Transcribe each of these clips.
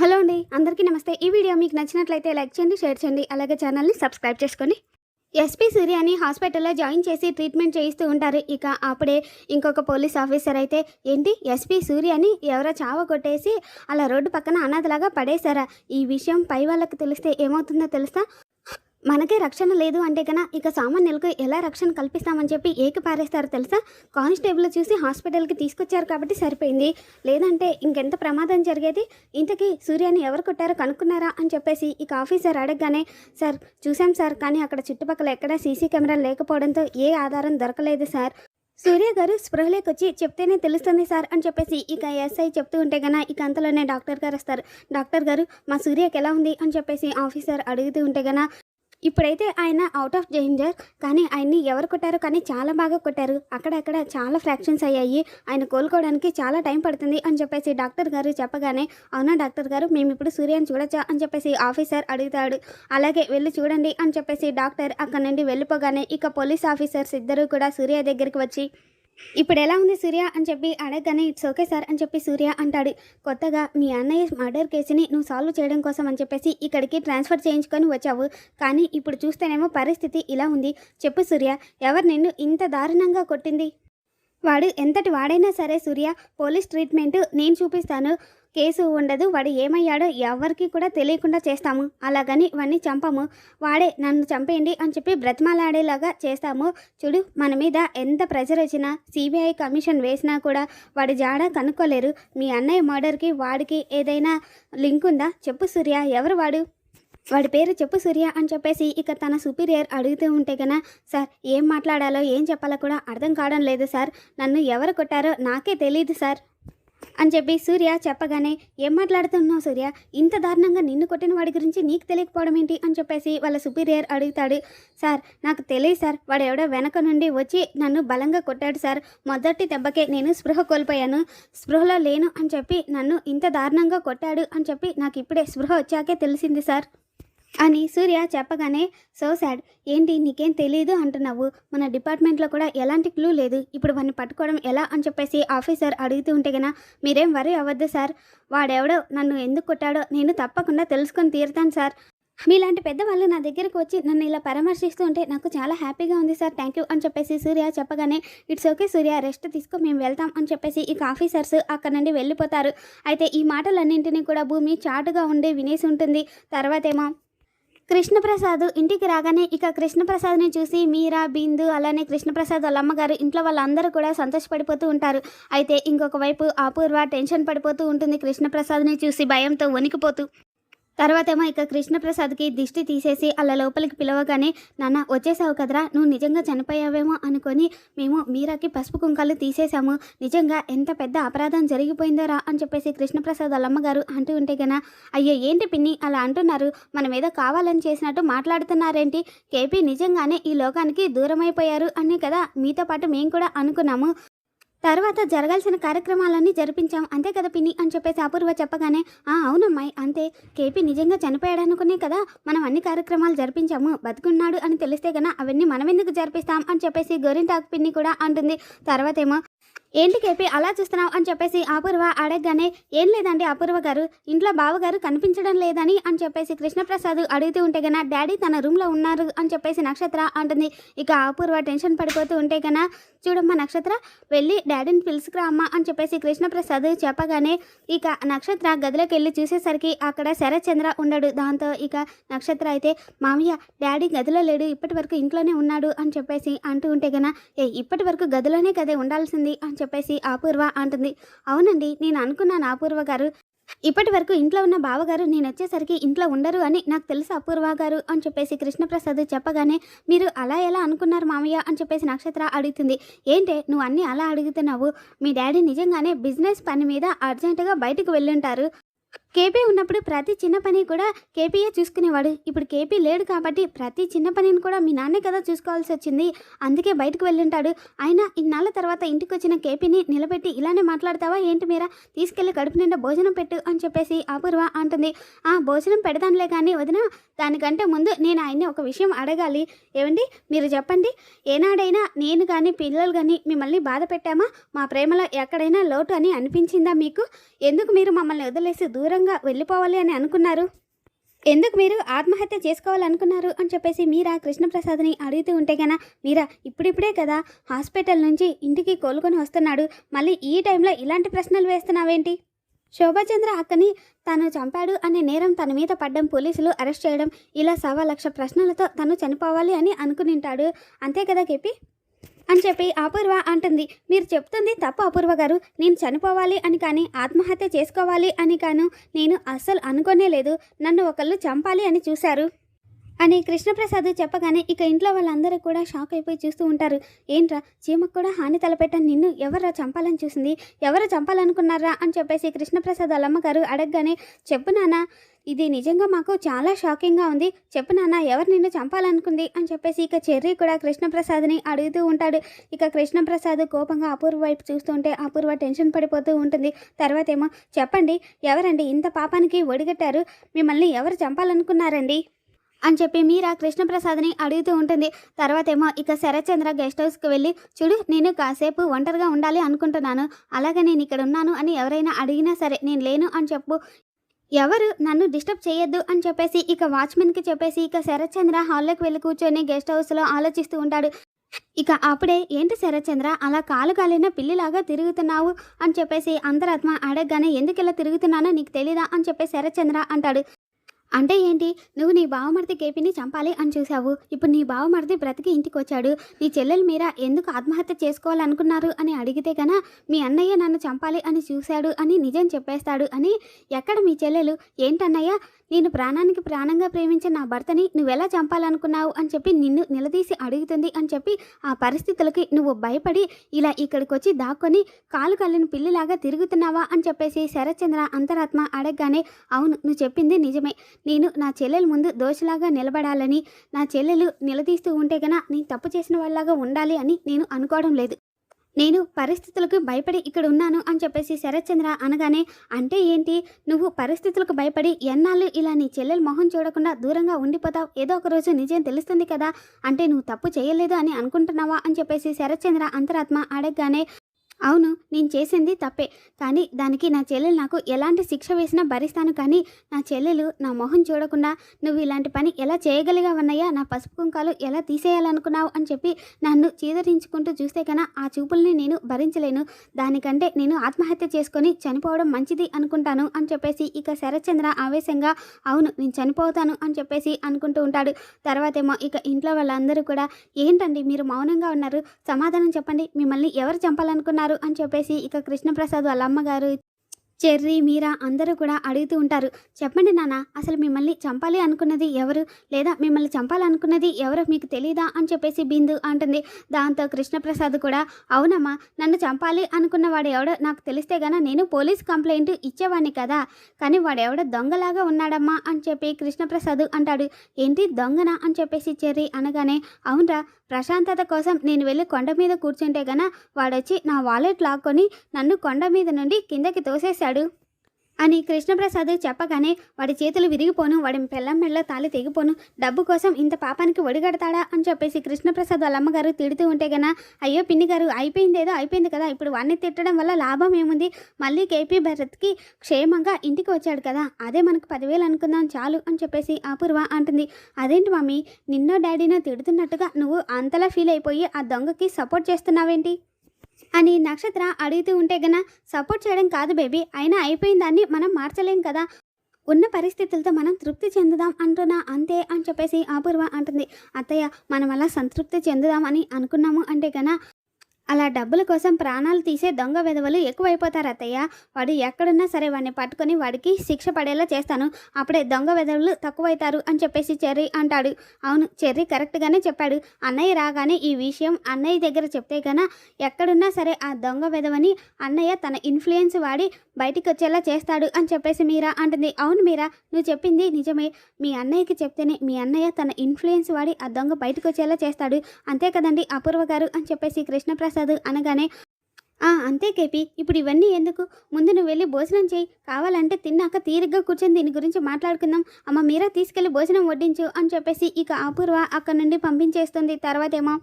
Hello అండి అందరికీ నమస్తే. ఈ వీడియో మీకు నచ్చినట్లయితే లైక్ చేయండి షేర్ చేయండి అలాగే ఛానల్ని సబ్స్క్రైబ్ చేసుకోండి ఎస్పీ సూర్యాని హాస్పిటల్లో జాయిన్ చేసి ట్రీట్మెంట్ చేయిస్తూ ఉంటారు. ఇక అప్పుడే ఇంకొక పోలీస్ ఆఫీసర్ అయితే ఏంటి ఎస్పీ సూర్యాని ఎవరో చావ కొట్టేసి అలా రోడ్డు పక్కన అనాథలాగా పడేశారా? ఈ విషయం పై వాళ్ళకి తెలిస్తే ఏమవుతుందో తెలుసా? మనకే రక్షణ లేదు అంటే కన్నా ఇక సామాన్యులకు ఎలా రక్షణ కల్పిస్తామని చెప్పి ఏకి పారేస్తారు తెలుసా? కానిస్టేబుల్ చూసి హాస్పిటల్కి తీసుకొచ్చారు కాబట్టి సరిపోయింది. లేదంటే ఇంకెంత ప్రమాదం జరిగేది? ఇంతకీ సూర్యాని ఎవరు కొట్టారో కనుక్కున్నారా అని చెప్పేసి ఇక ఆఫీసర్ అడగగానే సార్ చూసాం సార్ కానీ అక్కడ చుట్టుపక్కల ఎక్కడా సీసీ కెమెరా లేకపోవడంతో ఏ ఆధారం దొరకలేదు సార్. సూర్య గారు స్పృహలోకి వచ్చి చెప్తేనే తెలుస్తుంది సార్ అని చెప్పేసి ఇక ఎస్ఐ చెప్తూ ఉంటే గన ఇక అంతలోనే డాక్టర్ గారు వస్తారు. డాక్టర్ గారు మా సూర్యకి ఎలా ఉంది? అని చెప్పేసి ఆఫీసర్ అడుగుతూ ఉంటే గన ఇప్పుడైతే ఆయన అవుట్ ఆఫ్ డేంజర్ కానీ ఆయన్ని ఎవరు కొట్టారో కానీ చాలా బాగా కొట్టారు. అక్కడక్కడ చాలా ఫ్రాక్షన్స్ అయ్యాయి. ఆయన కోలుకోవడానికి చాలా టైం పడుతుంది అని చెప్పేసి డాక్టర్ గారు చెప్పగానే అవునా డాక్టర్ గారు మేము ఇప్పుడు సూర్యాన్ని చూడొచ్చా? అని చెప్పేసి ఆఫీసర్ అడుగుతాడు. అలాగే వెళ్ళి చూడండి అని చెప్పేసి డాక్టర్ అక్కడ నుండి వెళ్ళిపోగానే ఇక పోలీస్ ఆఫీసర్స్ ఇద్దరు కూడా సూర్య దగ్గరికి వచ్చి ఇప్పుడు ఎలా ఉంది సూర్య అని చెప్పి అడగగానే ఇట్స్ ఓకే సార్ అని చెప్పి సూర్య అంటాడు. కొత్తగా మీ అన్నయ్య మర్డర్ కేసుని నువ్వు సాల్వ్ చేయడం కోసం అని చెప్పేసి ఇక్కడికి ట్రాన్స్ఫర్ చేయించుకొని వచ్చావు. కానీ ఇప్పుడు చూస్తేనేమో పరిస్థితి ఇలా ఉంది. చెప్పు సూర్య ఎవరు నిన్ను ఇంత దారుణంగా కొట్టింది? వాడు ఎంతటి వాడైనా సరే సూర్య పోలీస్ ట్రీట్మెంట్ నేను చూపిస్తాను. కేసు ఉండదు. వాడు ఏమయ్యాడో ఎవరికి కూడా తెలియకుండా చేస్తాము. అలాగని వాడిని చంపము. వాడే నన్ను చంపేయండి అని చెప్పి బ్రతిమాలాడేలాగా చేస్తాము. చూడు మన మీద ఎంత ప్రెజర్ వచ్చినా సిబిఐ కమిషన్ వేసినా కూడా వాడి జాడ కనుక్కోలేరు. మీ అన్నయ్య మర్డర్కి వాడికి ఏదైనా లింక్ ఉందా? చెప్పు సూర్య ఎవరు వాడు? వాడి పేరు చెప్పు సూర్య అని చెప్పేసి ఇక తన సుపీరియర్ అడుగుతూ ఉంటే కన్నా సార్ ఏం మాట్లాడాలో ఏం చెప్పాలో కూడా అర్థం కావడం లేదు సార్. నన్ను ఎవరు కొట్టారో నాకే తెలియదు సార్. అని చెప్పి సూర్య చెప్పగానే ఏం మాట్లాడుతున్నావు సూర్య? ఇంత దారుణంగా నిన్ను కొట్టిన వాడి గురించి నీకు తెలియకపోవడం ఏంటి? అని చెప్పేసి వాళ్ళ సుపీరియర్ అడుగుతాడు. సార్ నాకు తెలియదు సార్. వాడు ఎవడో వెనక నుండి వచ్చి నన్ను బలంగా కొట్టాడు సార్. మొదటి దెబ్బకే నేను స్పృహ కోల్పోయాను. స్పృహలో లేను అని చెప్పి నన్ను ఇంత దారుణంగా కొట్టాడు అని చెప్పి నాకు ఇప్పుడే స్పృహ వచ్చాకే తెలిసింది సార్. అని సూర్య చెప్పగానే సో సాడ్ ఏంటి నీకేం తెలియదు అంటున్నావు? మన డిపార్ట్మెంట్లో కూడా ఎలాంటి క్లూ లేదు. ఇప్పుడు వాడిని పట్టుకోవడం ఎలా? అని చెప్పేసి ఆఫీసర్ అడుగుతూ ఉంటే గనా మీరేం వరీ అవ్వద్దు సార్. వాడెవడో నన్ను ఎందుకు కొట్టాడో నేను తప్పకుండా తెలుసుకొని తీరుతాను సార్. మీలాంటి పెద్దవాళ్ళు నా దగ్గరకు వచ్చి నన్ను ఇలా పరామర్శిస్తూ ఉంటే నాకు చాలా హ్యాపీగా ఉంది సార్. థ్యాంక్ యూ అని చెప్పేసి సూర్య చెప్పగానే ఇట్స్ ఓకే సూర్య రెస్ట్ తీసుకో మేము వెళ్తాం అని చెప్పేసి ఇక ఆఫీసర్స్ అక్కడ నుండి వెళ్ళిపోతారు. అయితే ఈ మాటలన్నింటినీ కూడా భూమి చాటుగా ఉండి వినేసి ఉంటుంది. తర్వాతేమో కృష్ణప్రసాద్ ఇంటికి రాగానే ఇక కృష్ణప్రసాద్ని చూసి మీరా బిందు అలానే కృష్ణప్రసాద్ వాళ్ళ అమ్మగారు ఇంట్లో వాళ్ళందరూ కూడా సంతోషపడిపోతూ ఉంటారు. అయితే ఇంకొక వైపు అపూర్వ టెన్షన్ పడిపోతూ ఉంటుంది కృష్ణప్రసాద్ని చూసి భయంతో వణికిపోతూ తర్వాత ఏమో ఇక కృష్ణప్రసాద్కి దిష్టి తీసేసి అలా లోపలికి పిలవగానే నాన్న వచ్చేసావు కదరా నువ్వు నిజంగా చనిపోయావేమో అనుకొని మేము మీరాకి పసుపు కుంకాలు తీసేసాము. నిజంగా ఎంత పెద్ద అపరాధం జరిగిపోయిందోరా అని చెప్పేసి కృష్ణప్రసాద్ వాళ్ళ అమ్మగారు అంటూ ఉంటే గనా అయ్యో ఏంటి పిన్ని అలా అంటున్నారు? మనం ఏదో కావాలని చేసినట్టు మాట్లాడుతున్నారేంటి? కేపీ నిజంగానే ఈ లోకానికి దూరమైపోయారు అని కదా? మీతో పాటు మేము కూడా అనుకున్నాము. తర్వాత జరగాల్సిన కార్యక్రమాలన్నీ జరిపించాం. అంతే కదా పిన్ని అని చెప్పేసి అపూర్వ చెప్పగానే ఆ అవునమ్మాయి అంతే. కేపీ నిజంగా చనిపోయాడనుకునే కదా మనం అన్ని కార్యక్రమాలు జరిపించాము. బతుకున్నాడు అని తెలిస్తే కన్నా అవన్నీ మనం ఎందుకు జరిపిస్తాం? అని చెప్పేసి గోరింటాకు పిన్ని కూడా అంటుంది. తర్వాత ఏమో ఏంటి కేపీ అలా చూస్తున్నావు అని చెప్పేసి అపూర్వ అడగగానే ఏం లేదండి అపూర్వ గారు ఇంట్లో బావగారు కనిపించడం లేదని అని చెప్పేసి కృష్ణప్రసాద్ అడుగుతూ ఉంటే గన డాడీ తన రూమ్లో ఉన్నారు అని చెప్పేసి నక్షత్ర అంటుంది. ఇక అపూర్వ టెన్షన్ పడిపోతూ ఉంటే గన చూడమ్మా నక్షత్ర వెళ్ళి డాడీని పిలుచుకురా అమ్మా అని చెప్పేసి కృష్ణప్రసాద్ చెప్పగానే ఇక నక్షత్ర గదిలోకి వెళ్ళి చూసేసరికి అక్కడ శరత్చంద్ర ఉండడు దాంతో ఇక నక్షత్ర అయితే మామయ్య డాడీ గదిలో లేడు ఇప్పటి వరకు ఇంట్లోనే ఉన్నాడు అని చెప్పేసి అంటూ ఉంటే గన ఏ ఇప్పటి వరకు గదిలోనే కదే ఉండాల్సింది అని చెప్పేసి అపూర్వ అంటుంది. అవునండి నేను అనుకున్నాను అపూర్వ గారు. ఇప్పటి వరకు ఇంట్లో ఉన్న బావగారు నేను వచ్చేసరికి ఇంట్లో ఉండరు అని నాకు తెలుసు అపూర్వ గారు అని చెప్పేసి కృష్ణప్రసాద్ చెప్పగానే మీరు అలా ఎలా అనుకున్నారు మామయ్య? అని చెప్పేసి నక్షత్ర అడుగుతుంది. ఏంటే నువ్వు అన్నీ అలా అడుగుతున్నావు? మీ డాడీ నిజంగానే బిజినెస్ పని మీద అర్జెంటుగా బయటకు వెళ్ళుంటారు. కేపీ ఉన్నప్పుడు ప్రతి చిన్న పని కూడా కేపీయే చూసుకునేవాడు. ఇప్పుడు కేపీ లేడు కాబట్టి ప్రతి చిన్న పనిని కూడా మీ నాన్నే కదా చూసుకోవాల్సి వచ్చింది. అందుకే బయటకు వెళ్ళుంటాడు. ఆయన ఇన్నాళ్ళ తర్వాత ఇంటికి వచ్చిన కేపీని నిలబెట్టి ఇలానే మాట్లాడతావా? ఏంటి మీరా? తీసుకెళ్ళి కడుపు నిండా భోజనం పెట్టు అని చెప్పేసి అపూర్వ అంటుంది. ఆ భోజనం పెడదానులే కానీ వదిన దానికంటే ముందు నేను ఆయన్ని ఒక విషయం అడగాలి. ఏమండి మీరు చెప్పండి. ఏనాడైనా నేను కానీ పిల్లలు కానీ మిమ్మల్ని బాధ పెట్టామా? మా ప్రేమలో ఎక్కడైనా లోటు అని అనిపించిందా మీకు? ఎందుకు మీరు మమ్మల్ని వదిలేసి దూరం దూరంగా వెళ్ళిపోవాలి అని అనుకున్నారు. ఎందుకు మీరు ఆత్మహత్య చేసుకోవాలనుకున్నారు అని చెప్పేసి మీరా కృష్ణప్రసాద్ని అడుగుతూ ఉంటే కన్నా మీరా ఇప్పుడిప్పుడే కదా హాస్పిటల్ నుంచి ఇంటికి కోలుకొని వస్తున్నాడు. మళ్ళీ ఈ టైంలో ఇలాంటి ప్రశ్నలు వేస్తున్నావేంటి? శోభాచంద్ర అక్కని తను చంపాడు అనే నేరం తన మీద పడ్డం పోలీసులు అరెస్ట్ చేయడం ఇలా సవా లక్ష ప్రశ్నలతో తను చనిపోవాలి అని అనుకునింటాడు. అంతే కదా కెపి అని చెప్పి అపూర్వ అంటుంది. మీరు చెప్తుంది తప్పు అపూర్వ గారు. నేను చనిపోవాలి అని కానీ ఆత్మహత్య చేసుకోవాలి అని కాను నేను అస్సలు అనుకోనే లేదు. నన్ను ఒకళ్ళు చంపాలి అని చూశారు. అని కృష్ణప్రసాద్ చెప్పగానే ఇక ఇంట్లో వాళ్ళందరూ కూడా షాక్ అయిపోయి చూస్తూ ఉంటారు. ఏంట్రా చీమకు కూడా హాని తలపెట్టని నిన్ను ఎవరు చంపాలని చూసింది? ఎవరు చంపాలనుకున్నారా అని చెప్పేసి కృష్ణప్రసాద్ వాళ్ళ అమ్మగారు అడగగానే చెప్పు నాన్న ఇది నిజంగా మాకు చాలా షాకింగ్గా ఉంది. చెప్పు నాన్న ఎవరు నిన్ను చంపాలనుకుంది? అని చెప్పేసి ఇక చెర్రీ కూడా కృష్ణప్రసాద్ని అడుగుతూ ఉంటాడు. ఇక కృష్ణప్రసాద్ కోపంగా అపూర్వ వైపు చూస్తుంటే అపూర్వ టెన్షన్ పడిపోతూ ఉంటుంది. తర్వాత ఏమో చెప్పండి ఎవరండి? ఇంత పాపానికి ఒడిగట్టారు. మిమ్మల్ని ఎవరు చంపాలనుకున్నారండి? అని చెప్పి మీరా కృష్ణప్రసాద్ని అడుగుతూ ఉంటుంది. తర్వాత ఏమో ఇక శరత్చంద్ర గెస్ట్ హౌస్కి వెళ్ళి చూడు నేను కాసేపు ఒంటరిగా ఉండాలి అనుకుంటున్నాను. అలాగే నేను ఇక్కడ ఉన్నాను అని ఎవరైనా అడిగినా సరే నేను లేను అని చెప్పు. ఎవరు? నన్ను డిస్టర్బ్ చేయొద్దు అని చెప్పేసి ఇక వాచ్మెన్కి చెప్పేసి ఇక శరత్చంద్ర హాల్లోకి వెళ్ళి కూర్చొని గెస్ట్ హౌస్లో ఆలోచిస్తూ ఉంటాడు. ఇక అప్పుడే ఏంటి శరత్చంద్ర అలా కాలు కాలిన పిల్లిలాగా తిరుగుతున్నావు? అని చెప్పేసి అంతరాత్మ అడగగానే ఎందుకు ఇలా తిరుగుతున్నానో నీకు తెలీదా? అని చెప్పేసి శరత్చంద్ర అంటాడు. అంటే ఏంటి? నువ్వు నీ బావమరిది కేపీని చంపాలి అని చూసావు ఇప్పుడు నీ బావమరిది బ్రతికి ఇంటికి వచ్చాడు నీ చెల్లెలు మీర ఎందుకు ఆత్మహత్య చేసుకోవాలనుకున్నారు అని అడిగితే గన మీ అన్నయ్య నన్ను చంపాలి అని చూశాడు అని నిజం చెప్పేస్తాడు అని. ఎక్కడ మీ చెల్లెలు? ఏంటన్నయ్య? నేను ప్రాణానికి ప్రాణంగా ప్రేమించిన నా భర్తని నువ్వెలా చంపాలనుకున్నావు అని చెప్పి నిన్ను నిలదీసి అడుగుతుంది అని చెప్పి ఆ పరిస్థితులకి నువ్వు భయపడి ఇలా ఇక్కడికి వచ్చి దాక్కొని కాలు కళ్ళని పిల్లిలాగా తిరుగుతున్నావా అని చెప్పేసి శరత్చంద్ర అంతరాత్మ అడగగానే అవును నువ్వు చెప్పింది నిజమే. నేను నా చెల్లెల ముందు దోషలాగా నిలబడాలని నా చెల్లెలు నిలదీస్తూ ఉంటే గన నేను తప్పు చేసిన వాళ్ళలాగా ఉండాలి అని నేను అనుకోవడం లేదు. నేను పరిస్థితులకు భయపడి ఇక్కడ ఉన్నాను అని చెప్పేసి శరత్చంద్ర అనగానే అంటే ఏంటి? నువ్వు పరిస్థితులకు భయపడి ఎన్నాళ్ళు ఇలా నీ చెల్లెలు మొహం చూడకుండా దూరంగా ఉండిపోతావు? ఏదో ఒక రోజు నిజం తెలుస్తుంది కదా? అంటే నువ్వు తప్పు చేయలేదు అని అనుకుంటున్నావా? అని చెప్పేసి శరత్చంద్ర అంతరాత్మ అడగగానే అవును నేను చేసింది తప్పే. కానీ దానికి నా చెల్లెలు నాకు ఎలాంటి శిక్ష వేసినా భరిస్తాను కానీ నా చెల్లెలు నా మొహం చూడకుండా నువ్వు ఇలాంటి పని ఎలా చేయగలిగావన్నయ్యా? నా పసుపు కుంకాలు ఎలా తీసేయాలనుకున్నావు? అని చెప్పి నన్ను చీదరించుకుంటూ చూస్తే కన్నా ఆ చూపుల్ని నేను భరించలేను. దానికంటే నేను ఆత్మహత్య చేసుకొని చనిపోవడం మంచిది అనుకుంటాను అని చెప్పేసి ఇక శరత్చంద్ర ఆవేశంగా అవును నేను చనిపోతాను అని చెప్పేసి అనుకుంటూ ఉంటాడు. తర్వాతేమో ఇక ఇంట్లో వాళ్ళందరూ కూడా ఏంటండి మీరు మౌనంగా ఉన్నారు? సమాధానం చెప్పండి. మిమ్మల్ని ఎవరు చంపాలనుకున్నారు? అని చెప్పేసి ఇక కృష్ణప్రసాద్ వాళ్ళ అమ్మగారు చెర్రీ మీరా అందరూ కూడా అడుగుతూ ఉంటారు. చెప్పండి నాన్న అసలు మిమ్మల్ని చంపాలి అనుకున్నది ఎవరు? లేదా మిమ్మల్ని చంపాలనుకున్నది ఎవరో మీకు తెలీదా అని చెప్పేసి బిందు అంటుంది. దాంతో కృష్ణప్రసాద్ కూడా అవునమ్మా నన్ను చంపాలి అనుకున్నవాడు ఎవడో నాకు తెలిస్తే గన నేను పోలీస్ కంప్లైంట్ ఇచ్చేవాడిని కదా. కానీ వాడెవడో దొంగలాగా ఉన్నాడమ్మా అని చెప్పి కృష్ణప్రసాద్ అంటాడు. ఏంటి దొంగనా అని చెప్పేసి చెర్రీ అనగానే అవునరా ప్రశాంతత కోసం నేను వెళ్ళి కొండ మీద కూర్చుంటే గన వాడొచ్చి నా వాలెట్ లాక్కొని నన్ను కొండ మీద నుండి కిందకి చేశాడు? అని కృష్ణప్రసాద్ చెప్పగానే వాడి చేతులు విరిగిపోను వాడి పెళ్ళం మెళ్ళ తాళి తెగిపోను. డబ్బు కోసం ఇంత పాపానికి ఒడిగడతాడా అని చెప్పేసి కృష్ణప్రసాద్ వాళ్ళ అమ్మగారు తిడుతూ ఉంటే గన అయ్యో పిన్ని గారు అయిపోయింది ఏదో అయిపోయింది కదా ఇప్పుడు వాడిని తిట్టడం వల్ల లాభం ఏముంది? మళ్ళీ కేపీ భరత్కి క్షేమంగా ఇంటికి వచ్చాడు కదా అదే మనకు పదివేలు అనుకుందాం చాలు అని చెప్పేసి అపూర్వ అంటుంది. అదేంటి మమ్మీ నిన్నో డాడీనో తిడుతున్నట్టుగా నువ్వు అంతలా ఫీల్ అయిపోయి ఆ దొంగకి సపోర్ట్ చేస్తున్నావేంటి? అని నక్షత్ర అడుగుతూ ఉంటే గన సపోర్ట్ చేయడం కాదు బేబీ అయినా అయిపోయిన దాన్ని మనం మార్చలేం కదా. ఉన్న పరిస్థితులతో మనం తృప్తి చెందుదాం అంటున్నా అంతే అని చెప్పేసి అపూర్వ అంటుంది. అత్తయ్య మనం అలా సంతృప్తి చెందుదామని అనుకున్నాము అంటే గన అలా డబ్బుల కోసం ప్రాణాలు తీసే దొంగ విధవలు ఎక్కువైపోతారు అత్తయ్య. వాడు ఎక్కడున్నా సరే వాడిని పట్టుకొని వాడికి శిక్ష పడేలా చేస్తాను. అప్పుడే దొంగ విధవలు తక్కువైతారు అని చెప్పేసి చెర్రీ అంటాడు. అవును చెర్రీ కరెక్ట్గానే చెప్పాడు. అన్నయ్య రాగానే ఈ విషయం అన్నయ్య దగ్గర చెప్తే గన ఎక్కడున్నా సరే ఆ దొంగ విధవని అన్నయ్య తన ఇన్ఫ్లుయెన్స్ వాడి బయటికి వచ్చేలా చేస్తాడు అని చెప్పేసి మీరా అంటుంది. అవును మీరా నువ్వు చెప్పింది నిజమే. మీ అన్నయ్యకి చెప్తేనే మీ అన్నయ్య తన ఇన్ఫ్లుయెన్స్ వాడి ఆ దొంగ బయటకు వచ్చేలా చేస్తాడు. అంతే కదండి అపూర్వ గారు అని చెప్పేసి కృష్ణప్రసాద్ అనగానే "ఆ, అంతే కేపీ ఇప్పుడు ఇవన్నీ ఎందుకు? ముందు నువ్వు వెళ్ళి భోజనం చేయి. కావాలంటే తిన్నాక తీరిగ్గా కూర్చొని దీని గురించి మాట్లాడుకుందాం. అమ్మ మీరా తీసుకెళ్ళి భోజనం వడ్డించు అని చెప్పేసి ఇక అపూర్వ అక్కడ నుండి పంపించేస్తుంది. తర్వాత ఏమో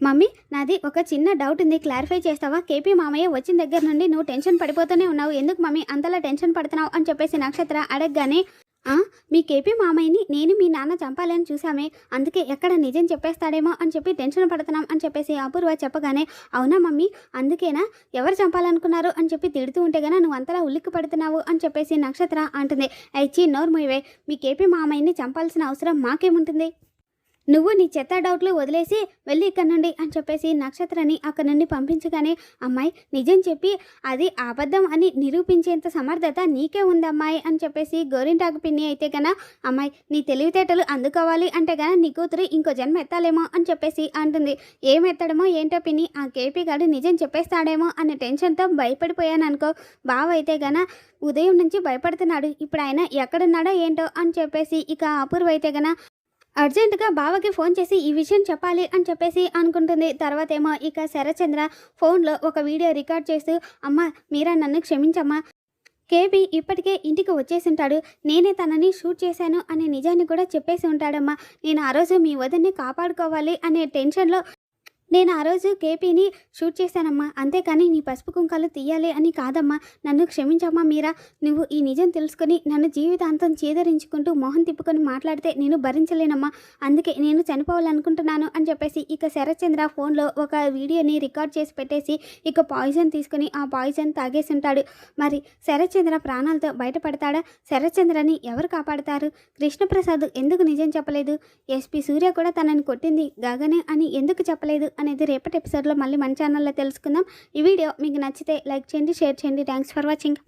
మమ్మీ నాది ఒక చిన్న డౌట్ ఉంది. క్లారిఫై చేస్తావా? కేపీ మామయ్య వచ్చిన దగ్గర నుండి నువ్వు టెన్షన్ పడిపోతూనే ఉన్నావు. ఎందుకు మమ్మీ అంతలా టెన్షన్ పడుతున్నావు? అని చెప్పేసి నక్షత్ర అడగగానే మీ కేపీ మామయ్యని నేను మీ నాన్న చంపాలని చూసామే అందుకే ఎక్కడ నిజం చెప్పేస్తాడేమో అని చెప్పి టెన్షన్ పడుతున్నాం అని చెప్పేసి అపూర్వ చెప్పగానే అవునా మమ్మీ? అందుకేనా? ఎవరు చంపాలనుకున్నారు అని చెప్పి తిడుతూ ఉంటే గన నువ్వు అంతలా ఉలిక్కి పడుతున్నావు అని చెప్పేసి నక్షత్ర అంటుంది. అయిచి నోరు మూయవే మీ కేపీ మామయ్యని చంపాల్సిన అవసరం మాకేముంటుంది? నువ్వు నీ చెత్త డౌట్లు వదిలేసి వెళ్ళి ఇక్కడ నుండి అని చెప్పేసి నక్షత్రాన్ని అక్కడ నుండి పంపించగానే అమ్మాయి నిజం చెప్పి అది అబద్ధం అని నిరూపించేంత సమర్థత నీకే ఉందమ్మాయి అని చెప్పేసి గోరింటాకు పిన్ని అయితే గన అమ్మాయి నీ తెలివితేటలు అందుకోవాలి అంటే గన నీ కూతురు ఇంకో జన్మ ఎత్తాలేమో అని చెప్పేసి అంటుంది. ఏం ఎత్తడమో ఏంటో పిన్ని ఆ కేపీ గారు నిజం చెప్పేస్తాడేమో అనే టెన్షన్తో భయపడిపోయాను అనుకో బావ అయితే గన ఉదయం నుంచి భయపడుతున్నాడు. ఇప్పుడు ఆయన ఎక్కడున్నాడో ఏంటో అని చెప్పేసి ఇక అపూర్వ అయితే గన అర్జెంటుగా బావకి ఫోన్ చేసి ఈ విషయం చెప్పాలి అని చెప్పేసి అనుకుంటుంది. తర్వాత ఏమో ఇక శరచంద్ర ఫోన్లో ఒక వీడియో రికార్డ్ చేస్తూ అమ్మ మీరా నన్ను క్షమించమ్మా. కేబీ ఇప్పటికే ఇంటికి వచ్చేసి ఉంటాడు నేనే తనని షూట్ చేశాను అనే నిజాన్ని కూడా చెప్పేసి ఉంటాడమ్మా. నేను ఆ రోజు మీ వదిన్ని కాపాడుకోవాలి అనే టెన్షన్లో నేను ఆ రోజు కేపీని షూట్ చేశానమ్మా. అంతేకాని నీ పసుపు కుంకాలు తీయాలి అని కాదమ్మా. నన్ను క్షమించమ్మా మీరా. నువ్వు ఈ నిజం తెలుసుకుని నన్ను జీవితాంతం చేదరించుకుంటూ మొహం తిప్పుకొని మాట్లాడితే నేను భరించలేనమ్మా. అందుకే నేను చనిపోవాలనుకుంటున్నాను అని చెప్పేసి ఇక శరత్చంద్ర ఫోన్లో ఒక వీడియోని రికార్డ్ చేసి పెట్టేసి ఇక పాయిజన్ తీసుకొని ఆ పాయిజన్ తాగేసి ఉంటాడు. మరి శరత్చంద్ర ప్రాణాలతో బయటపడతాడా? శరత్చంద్రని ఎవరు కాపాడతారు? కృష్ణప్రసాద్ ఎందుకు నిజం చెప్పలేదు? ఎస్పీ సూర్య కూడా తనని కొట్టింది గగనే అని ఎందుకు చెప్పలేదు? అనేది రేపటి ఎపిసోడ్లో మళ్ళీ మన ఛానల్లో తెలుసుకుందాం. ఈ వీడియో మీకు నచ్చితే లైక్ చేయండి షేర్ చేయండి. Thanks for watching